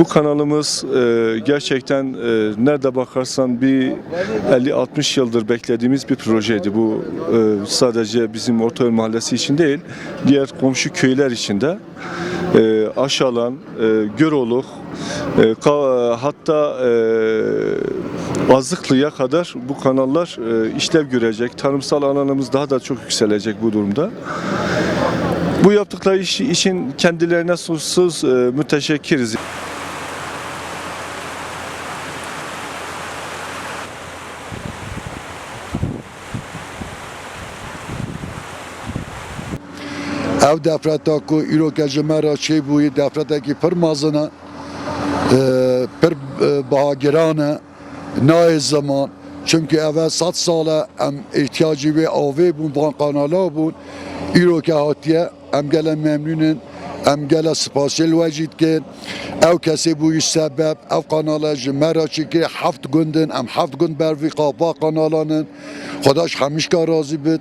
Bu kanalımız e, gerçekten e, nerede bakarsan bir 50-60 yıldır beklediğimiz bir projeydi. Bu e, sadece bizim Ortaköy Mahallesi için değil, diğer komşu köyler için de. E, Aşalan, e, Göroluk, e, ka- hatta e, Azıklı'ya kadar bu kanallar e, işlev görecek. Tarımsal alanımız daha da çok yükselecek bu durumda. Bu yaptıkları iş, için kendilerine sonsuz e, müteşekkiriz. Ev defreta ku îroke ji me re çêbûyî defretekî pir mezin e pir e, bahagiran e nayê zaman. Çünkü ev sed sal e em ihtiyacî wê avê bûn van kanala bûn. Îroke hatiye em gele memnûnin em gele spasiyel wecî dikin ew kesê bûyî sebeb ev kanala ji me re çêkirî heft gundin em heft gund ber vî qapa kanalanin. Xwedaş hemişka razî bit